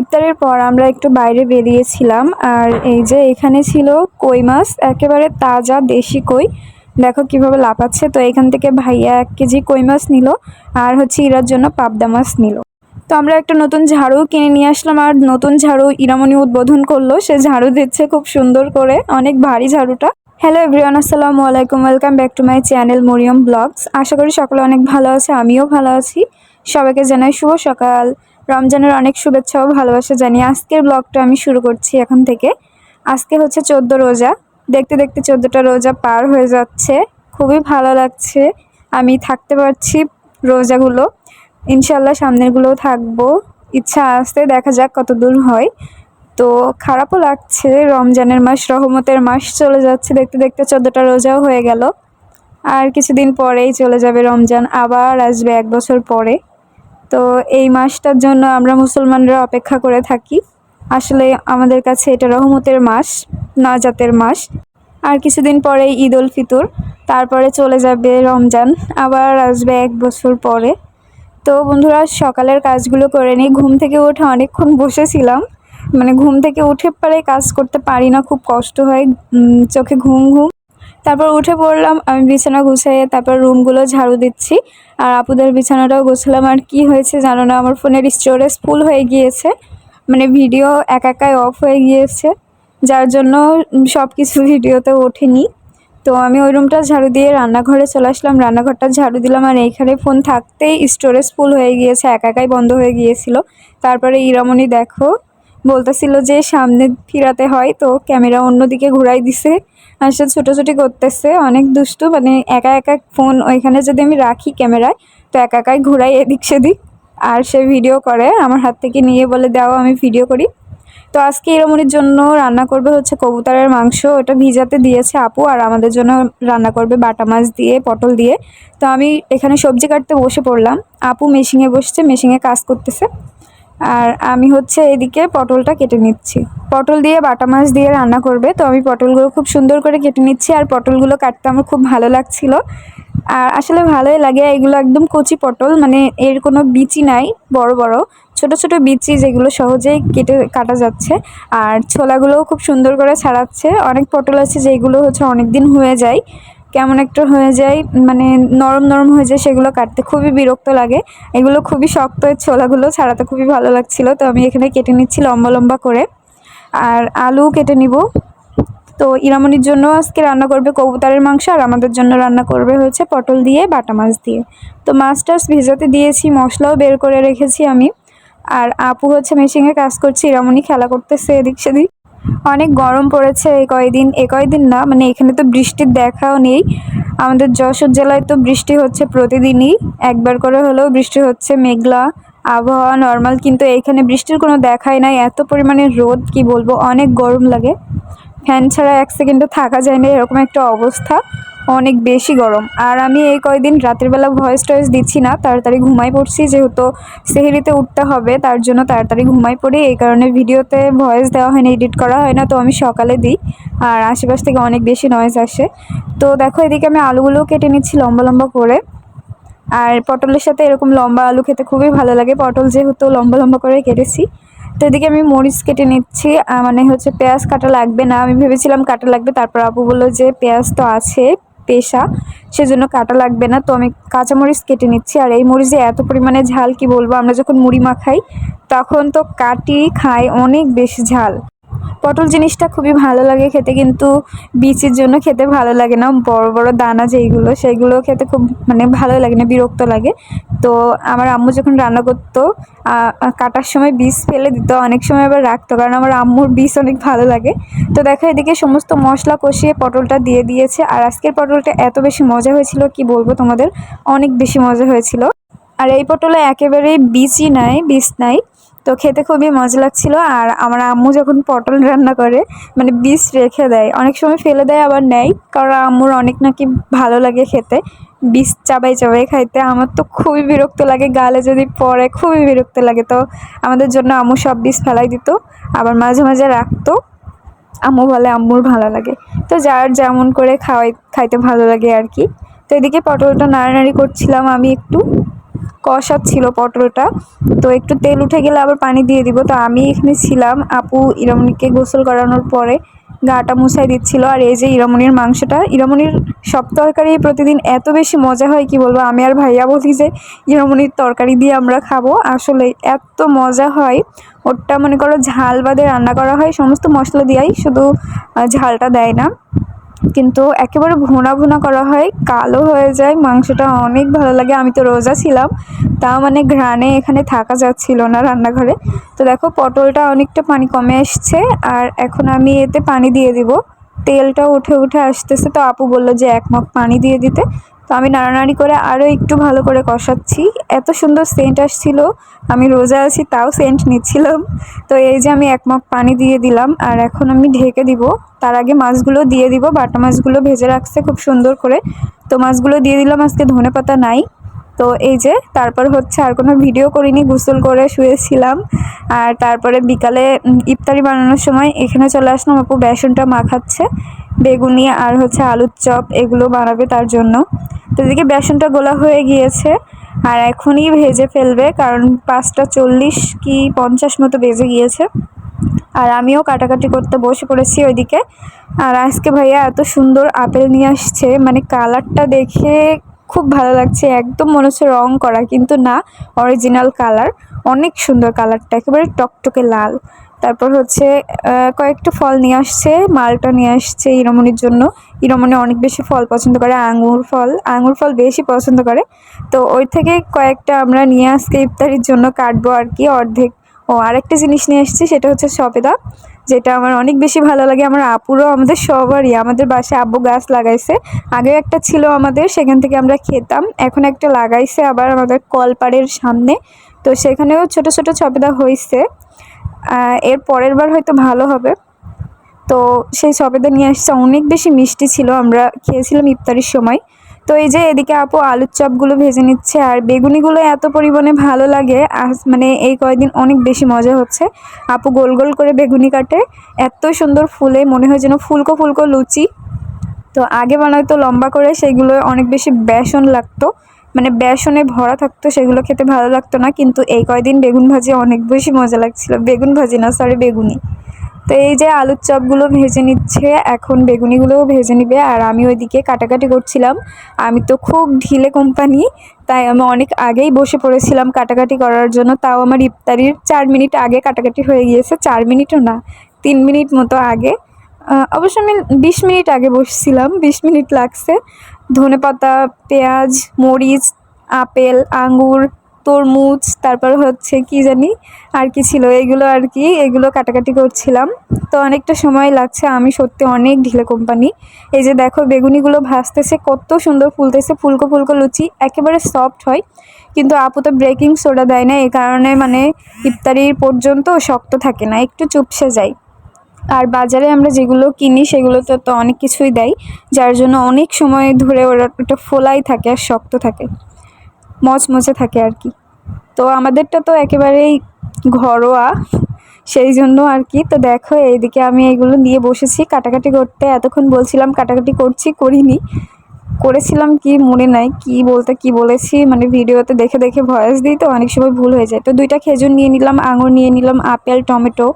ইফতারের পর আমরা একটু বাইরে বেরিয়েছিলাম, আর এই যে এখানে ছিল কই মাছ, একেবারে তাজা দেশি কই। দেখো কীভাবে লাফাচ্ছে। তো এখান থেকে ভাইয়া এক কেজি কই মাছ নিল, আর হচ্ছে ইরার জন্য পাবদা মাছ নিল। তো আমরা একটা নতুন ঝাড়ু কিনে নিয়ে আসলাম, আর নতুন ঝাড়ু ইরামণি উদ্বোধন করল। সে ঝাড়ু দিচ্ছে খুব সুন্দর করে, অনেক ভারী ঝাড়ুটা। হ্যালো এভরিওয়ান আসসালামু আলাইকুম welcome back to my channel Mariam vlogs আশা করি সকলে অনেক ভালো আছে, আমিও ভালো আছি। সবাইকে জানাই শুভ সকাল। রমজানের অনেক শুভেচ্ছা ও ভালোবাসা জানিয়ে আজকের ব্লগটা আমি শুরু করছি এখন থেকে। আজকে হচ্ছে চোদ্দ রোজা। দেখতে দেখতে চোদ্দোটা রোজা পার হয়ে যাচ্ছে। খুবই ভালো লাগছে। আমি থাকতে পারছি রোজাগুলো। ইনশাল্লাহ সামনেরগুলোও থাকব। ইচ্ছা আসতে দেখা যাক কত দূর হয়। তো খারাপও লাগছে, রমজানের মাস, রহমতের মাস চলে যাচ্ছে। দেখতে দেখতে চোদ্দোটা রোজাও হয়ে গেল। আর কিছুদিন পরেই চলে যাবে রমজান। আবার আসবে এক বছর পরে। তো এই মাসটার জন্য আমরা মুসলমানরা অপেক্ষা করে থাকি। আসলে আমাদের কাছে এটা রহমতের মাস, নাজাতের মাস। আর কিছুদিন পরেই ঈদ উল ফিতর, তারপরে চলে যাবে রমজান, আবার আসবে এক বছর পরে। তো বন্ধুরা, সকালের কাজগুলো করে নিই। ঘুম থেকে উঠে অনেকক্ষণ বসেছিলাম। মানে ঘুম থেকে উঠে পরে কাজ করতে পারি না, খুব কষ্ট হয়। চোখে ঘুম ঘুম। তারপর উঠে পড়লাম, আমি বিছানা গুছিয়ে তারপর রুমগুলো ঝাড়ু দিচ্ছি। আর আপুদের বিছানাটাও গোছলাম। আর কি হয়েছে জানো না, আমার ফোনের স্টোরেজ ফুল হয়ে গিয়েছে। মানে ভিডিও এক একাই অফ হয়ে গিয়েছে। যার জন্য সব কিছু ভিডিওতে ওঠেনি। তো আমি ওই রুমটা ঝাড়ু দিয়ে রান্নাঘরে চলে আসলাম। রান্নাঘরটা ঝাড়ু দিলাম। আর এইখানে ফোন থাকতেই স্টোরেজ ফুল হয়ে গিয়েছে, এক একাই বন্ধ হয়ে গিয়েছিল। তারপরে ইরামণি দেখো, বলতেছিল যে সামনে ফিরাতে হয়। তো ক্যামেরা অন্যদিকে ঘুরাই দিছে। সে ছোটোছুটি করতেছে, অনেক দুষ্টু মানে একা একা ফোন ওইখানে যদি আমি রাখি ক্যামেরায়, তো একা একাই ঘুরাই এদিক সেদিক। আর সে ভিডিও করে, আমার হাত থেকে নিয়ে বলে, দাও, আমি ভিডিও করি। তো আজকে ইরামনির জন্য রান্না করবে হচ্ছে কবুতরের মাংস, ওটা ভিজাতে দিয়েছে আপু, আর আমাদের জন্য রান্না করবে বাটা মাছ দিয়ে, পটল দিয়ে। তো আমি এখানে সবজি কাটতে বসে পড়লাম। আপু মেশিনে বসছে মেশিনে কাজ করতেছে। আর আমি হচ্ছে এদিকে পটলটা কেটে নিচ্ছি। পটল দিয়ে বাটা মাছ দিয়ে রান্না করবে, তো আমি পটলগুলো খুব সুন্দর করে কেটে নিচ্ছি আর পটলগুলো কাটতে আমার খুব ভালো লাগছিল। আর আসলে ভালোই লাগে, এগুলো একদম কচি পটল মানে এর কোনো বিচি নাই, বড় বড়। ছোট ছোট বিচি যেগুলো সহজেই কেটে কাটা যাচ্ছে, আর ছোলাগুলোও খুব সুন্দর করে ছাড়াচ্ছে। অনেক পটল আছে যেগুলো হচ্ছে অনেক দিন হয়ে যায়। কেমন একটা হয়ে যায় মানে নরম নরম হয়ে যায় সেগুলো কাটতে খুবই বিরক্ত লাগে। এগুলো খুবই শক্ত ছোলাগুলো ছাড়াতে খুবই ভালো লাগছিল। তো আমি এখানে কেটে নিচ্ছি লম্বা লম্বা করে। আর আলু কেটে নিব। তো ইরামনির জন্য আজকে রান্না করবে কবুতরের মাংস আর আমাদের জন্য রান্না করবে হচ্ছে পটল দিয়ে, বাটা মাছ দিয়ে। তো মাছ টাছ ভেজাতে দিয়েছি, মশলাও বের করে রেখেছি আমি। আর আপু হচ্ছে মেশিনে কাজ করছে, ইরামনি খেলা করতেছে এদিক সেদিক। অনেক গরম পড়েছে এই কয়দিন, এ কয়দিন না মানে এখানে তো বৃষ্টির দেখাও নেই। আমাদের যশোর জেলায় তো বৃষ্টি হচ্ছে প্রতিদিনই, একবার করে হলেও বৃষ্টি হচ্ছে, মেঘলা আবহাওয়া নর্মাল কিন্তু এখানে বৃষ্টির কোনো দেখাই নাই, এত পরিমাণে রোদ, কি বলব, অনেক গরম লাগে। ফ্যান ছাড়া এক সেকেন্ডও থাকা যায় না, এরকম একটা অবস্থা। অনেক বেশি গরম। আর আমি এই কয়দিন রাতের বেলা ভয়েস টয়েস দিচ্ছি না, তাড়াতাড়ি ঘুমাই পড়ছি, যেহেতু সেহেরিতে উঠতে হবে, তার জন্য তাড়াতাড়ি ঘুমাই পড়ি। এই কারণে ভিডিওতে ভয়েস দেওয়া হয় না এডিট করা হয় না, তো আমি সকালে দিই। আর আশেপাশ থেকে অনেক বেশি নয়েজ আসে। তো দেখো, এদিকে আমি আলুগুলোও কেটে নিচ্ছি লম্বা লম্বা করে। আর পটলের সাথে এরকম লম্বা আলু খেতে খুবই ভালো লাগে। পটল যেহেতু লম্বা লম্বা করে কেটেছি। তো এদিকে আমি মরিচ কেটে নিচ্ছি মানে হচ্ছে পেঁয়াজ কাটা লাগবে না। আমি ভেবেছিলাম কাটা লাগবে, তারপর আপু বলল যে পেঁয়াজ তো আছে। পেশা, সেজন্য কাটা লাগবে না। তো আমি কাঁচামরিচ কেটে নিচ্ছি। আর এই মরিচে এত পরিমাণে ঝাল, কি বলব? আমরা যখন মুড়ি মাখাই, তখন তো কাটি খাই অনেক বেশি ঝাল। পটল জিনিসটা খুবই ভালো লাগে খেতে, কিন্তু বিচির জন্য খেতে ভালো লাগে না। বড় বড় দানা যেইগুলো, সেইগুলো খেতে খুব মানে ভালো লাগে না, বিরক্ত লাগে। তো আমার আম্মু যখন রান্না করতো কাটার সময় বীজ ফেলে দিত, অনেক সময় আবার রাখতো, কারণ আমার আম্মুর বীজ অনেক ভালো লাগে। তো দেখো, এদিকে সমস্ত মশলা কষিয়ে পটলটা দিয়ে দিয়েছে, আর আজকের পটলটা এত বেশি মজা হয়েছিল, কি বলব তোমাদের? অনেক বেশি মজা হয়েছিল। আর এই পটলে একেবারেই বীজই নাই বীজ নাই। তো খেতে খুবই মজা লাগছিল। আর আমার আম্মু যখন পটল রান্না করে মানে বীজ রেখে দেয়, অনেক সময় ফেলে দেয়, আবার নেয়। কারণ আম্মুর অনেক নাকি ভালো লাগে খেতে। বীজ চাবাই চাবাই খাইতে আমার তো খুবই বিরক্ত লাগে, গালে যদি পড়ে খুবই বিরক্ত লাগে। তো আমাদের জন্য আম্মু সব বীজ ফেলাই দিত, আবার মাঝে মাঝে রাখতো। আম্মু বলে আম্মুর ভালো লাগে। তো যার যেমন করে খাওয়াই, খাইতে ভালো লাগে আর কি। তো এদিকে পটলটা নাড়ানাড়ি করছিলাম আমি একটু। কষাচ্ছিল পটলটা, তো একটু তেল উঠে গেলে আবার পানি দিয়ে দিব। তো আমি এখানে ছিলাম আপু ইরামনিকে গোসল করানোর পরে গাটা মুছাই দিচ্ছিল। আর এই যে ইরামনির মাংসটা ইরামনির সব তরকারি প্রতিদিন এত বেশি মজা হয় কি বলব? আমি আর ভাইয়া বলি যে ইরামনির তরকারি দিয়ে আমরা খাব। আসলে এত মজা হয়। ওরটা মনে করো ঝাল বাদে রান্না করা হয়, সমস্ত মশলা দিয়াই শুধু ঝালটা দেয় না। কিন্তু একেবারে ভুনা ভুনা করা হয়, কালো হয়ে যায়, মাংসটা অনেক ভালো লাগে। আমি তো রোজা ছিলাম, তা মানে ঘ্রাণে এখানে থাকা যাচ্ছিল না রান্নাঘরে। তো দেখো, পটলটা অনেকটা পানি কমে এসছে, আর এখন আমি এতে পানি দিয়ে দিব। তেলটা উঠে উঠে আসতেছে, তো আপু বলল যে এক পানি দিয়ে দিতে। তো আমি নাড়ানাড়ি করে আরও একটু ভালো করে কষাচ্ছি। এত সুন্দর সেন্ট আসছিল, আমি রোজা আছি তাও সেন্ট নিচ্ছিলাম। তো এই যে আমি এক মগ পানি দিয়ে দিলাম আর এখন আমি ঢেকে দিব। তার আগে মাছগুলো দিয়ে দিব, বাটা মাছগুলো ভেজে রাখছে খুব সুন্দর করে। তো মাছগুলো দিয়ে দিলাম, আজকে ধনে পাতা নাই। তো এই যে তারপর হচ্ছে আর কোনো ভিডিও করিনি, গোসল করে শুয়েছিলাম। আর তারপরে বিকালে ইফতারি বানানোর সময় এখানে চলে আসলাম, আপু বেসনটা মাখাচ্ছে। বেগুনি আর হচ্ছে আলুর চপ, এগুলো বানাবে তার জন্য। তো এদিকে বেসনটা গোলা হয়ে গিয়েছে আর এখনই ভেজে ফেলবে, কারণ পাঁচটা চল্লিশ কি পঞ্চাশ মতো বেজে গিয়েছে। আর আমিও কাটাকাটি করতে বসে পড়েছি ওইদিকে। আর আজকে ভাইয়া এত সুন্দর আপেল নিয়ে আসছে মানে কালারটা দেখে খুব ভালো লাগছে। একদম মনে হচ্ছে রং করা, কিন্তু না অরিজিনাল কালার। অনেক সুন্দর কালারটা, একেবারে টকটকে লাল। তারপর হচ্ছে কয়েকটা ফল নিয়ে আসছে, মালটা নিয়ে আসছে ইরমনির জন্য। ইরমনি অনেক বেশি ফল পছন্দ করে, আঙুর ফল। আঙুর ফল বেশি পছন্দ করে। তো ওই থেকে কয়েকটা আমরা নিয়ে আজকে ইফতারির জন্য কাটবো আর কি অর্ধেক। ও, আরেকটা জিনিস নিয়ে এসেছি সেটা হচ্ছে সবেদা, যেটা আমার অনেক বেশি ভালো লাগে। আমার আপুরও, আমাদের সবারই, আমাদের বাসায় আব্বু গাছ লাগাইছে। আগে একটা ছিল আমাদের, সেখান থেকে আমরা খেতাম। এখন একটা লাগাইছে আবার আমাদের কলপাড়ের সামনে। তো সেখানেও ছোট ছোট সবেদা হয়েছে এর পরের বার হয়তো ভালো হবে। তো সেই সবেদা নিয়ে আসছে। অনেক বেশি মিষ্টি ছিল। আমরা খেয়েছিলাম ইফতারির সময়। তো এই যে এদিকে আপু আলুর চপগুলো ভেজে নিচ্ছে আর বেগুনিগুলো এত পরিমাণে ভালো লাগে। আজ মানে এই কয়দিন অনেক বেশি মজা হচ্ছে। আপু গোল গোল করে বেগুনি কাটে। এত সুন্দর ফুলে, মনে হয় যেন ফুলকো ফুলকো লুচি। তো আগে বানাইতো লম্বা করে সেগুলো অনেক বেশি বেসন লাগতো। মানে বেসনে ভরা থাকতো, সেগুলো খেতে ভালো লাগতো না। কিন্তু এই কয়দিন বেগুন ভাজি অনেক বেশি মজা লাগছিল। বেগুন ভাজি না সরি বেগুনি। তো এই যে আলুর চপগুলো ভেজে নিচ্ছে, এখন বেগুনিগুলোও ভেজে নিবে। আর আমি ওইদিকে কাটাকাটি করছিলাম। আমি তো খুব ঢিলে কোম্পানি, তাই আমি অনেক আগেই বসে পড়েছিলাম কাটাকাটি করার জন্য। তাও আমার ইফতারির চার মিনিট আগে কাটাকাটি হয়ে গিয়েছে। চার মিনিটও না, তিন মিনিট মতো আগে। অবশ্য আমি বিশ মিনিট আগে বসছিলাম, বিশ মিনিট লাগছে। ধনেপাতা, পেঁয়াজ, মরিচ, আপেল, আঙ্গুর, তরমুজ, তারপর হচ্ছে কি জানি আর কি ছিল? এগুলো আর কি, এগুলো কাটাকাটি করছিলাম। তো অনেকটা সময় লাগছে, আমি সত্যি অনেক ঢিলে কোম্পানি। এই যে দেখো, বেগুনিগুলো ভাজতেছে, কত সুন্দর ফুলতেছে, ফুলকো ফুলকো লুচি, একেবারে সফট হয়। কিন্তু আপু তো ব্রেকিং সোডা দেয় না, এই কারণে মানে ইফতারির পর্যন্ত শক্ত থাকে না, একটু চুপসে যায়। আর বাজারে আমরা যেগুলো কিনি সেগুলোতে তো অনেক কিছুই দেয়, যার জন্য অনেক সময় ধরে ওরা ওটা ফোলাই থাকে আর শক্ত থাকে, মচমচে থাকে আর কি। তো আমাদেরটা তো একেবারেই ঘরোয়া, সেই জন্য আর কি। তো দেখো, এইদিকে আমি এগুলো নিয়ে বসেছি, কাটাকাটি করতে এতক্ষণ বলছিলাম কাটাকাটি করছি, করিনি। করেছিলাম কি মনে নাই, কি বলতে কি বলেছি মানে ভিডিওতে দেখে দেখে ভয়েস দিই তো, অনেক সময় ভুল হয়ে যায়। তো দুইটা খেজুর নিয়ে নিলাম, আঙুর নিয়ে নিলাম, আপেল, টমেটো,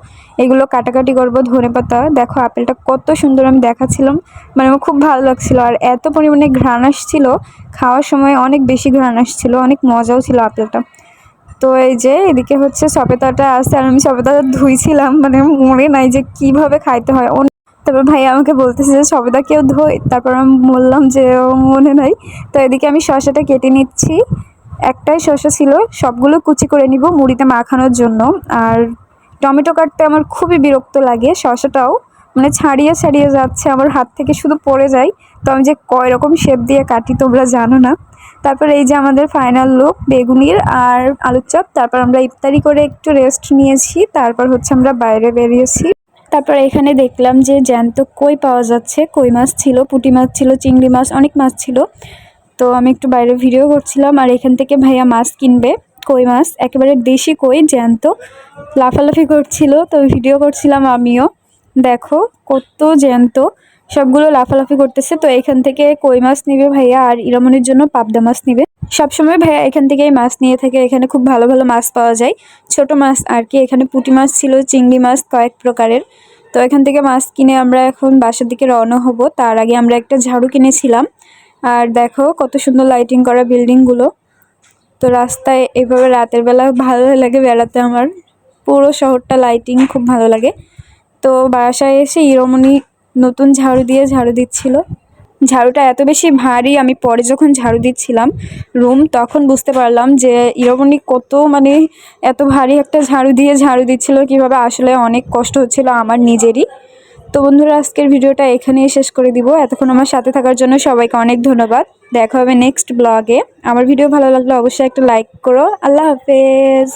এগুলো কাটাকাটি করব ধনে পাতা দেখো আপেলটা কত সুন্দর আমি দেখাচ্ছিলাম মানে আমার খুব ভালো লাগছিল। আর এত পরিমাণে ঘ্রাণ আসছিল, খাওয়ার সময় অনেক বেশি ঘ্রাণ আসছিল, অনেক মজাও ছিল আপেলটা। তো এই যে এদিকে হচ্ছে সবেদাটা আসছে আর আমি সবেদাটা ধুইছিলাম মানে মনে নাই যে কীভাবে খাইতে হয়। তারপর ভাই আমাকে বলতেছে যে, সবেদা কেউ ধোয়? তারপর আমি বললাম যে মনে নাই। তো এদিকে আমি শসাটা কেটে নিচ্ছি। একটাই শসা ছিল, সবগুলো কুচি করে নিব মুড়িতে মাখানোর জন্য। আর টমেটো কাটতে আমার খুবই বিরক্ত লাগে শসাটাও। মানে ছাড়িয়ে ছাড়িয়ে যাচ্ছে, আমার হাত থেকে শুধু পড়ে যায়। তো আমি যে কয় রকম শেপ দিয়ে কাটি তোমরা জানো না। তারপর এই যে আমাদের ফাইনাল লুক বেগুনির আর আলুর চপ। তারপর আমরা ইফতারি করে একটু রেস্ট নিয়েছি। তারপর হচ্ছে আমরা বাইরে বেরিয়েছি। তারপর এখানে দেখলাম যে জ্যান্ত কই পাওয়া যাচ্ছে। কই মাছ ছিল, পুটি মাছ ছিল, চিংড়ি মাছ, অনেক মাছ ছিল। তো আমি একটু বাইরে ভিডিও করছিলাম আর এখান থেকে ভাইয়া মাছ কিনবে, কই মাছ, একেবারে দেশি কই, জ্যান্ত। লাফালাফি করছিল, তো ভিডিও করছিলাম আমিও। দেখো কত জ্যান্ত। সবগুলো লাফালাফি করতেছে, তো এখান থেকে কই মাছ নিবে ভাইয়া আর ইরামনির জন্য পাবদা মাছ নিবে? সবসময় ভাইয়া এখান থেকেই মাছ নিয়ে থাকে, এখানে খুব ভালো ভালো মাছ পাওয়া যায়। ছোট মাছ আর কি, এখানে পুঁটি মাছ ছিল, চিংড়ি মাছ কয়েক প্রকারের। তো এখান থেকে মাছ কিনে আমরা এখন বাসার দিকে রওনা হব। তার আগে আমরা একটা ঝাড়ু কিনেছিলাম। আর দেখো কত সুন্দর লাইটিং করা বিল্ডিংগুলো তো রাস্তায় এভাবে রাতের বেলা ভালো লাগে বেড়াতে আমার। পুরো শহরটা লাইটিং খুব ভালো লাগে। তো বাসায় এসে ইরমণি নতুন ঝাড়ু দিয়ে ঝাড়ু দিচ্ছিল। ঝাড়ুটা এত বেশি ভারী, আমি পরে যখন ঝাড়ু দিচ্ছিলাম রুম তখন বুঝতে পারলাম যে ইরমণি কত মানে এত ভারী একটা ঝাড়ু দিয়ে ঝাড়ু দিচ্ছিল, কীভাবে আসলে অনেক কষ্ট হচ্ছিল আমার নিজেরই। তো বন্ধুরা, আজকের ভিডিওটা এখানেই শেষ করে দিব। এতক্ষণ আমার সাথে থাকার জন্য সবাইকে অনেক ধন্যবাদ। দেখা হবে নেক্সট ব্লগে আমার ভিডিও ভালো লাগলে অবশ্যই একটা লাইক করো। আল্লাহ হাফেজ।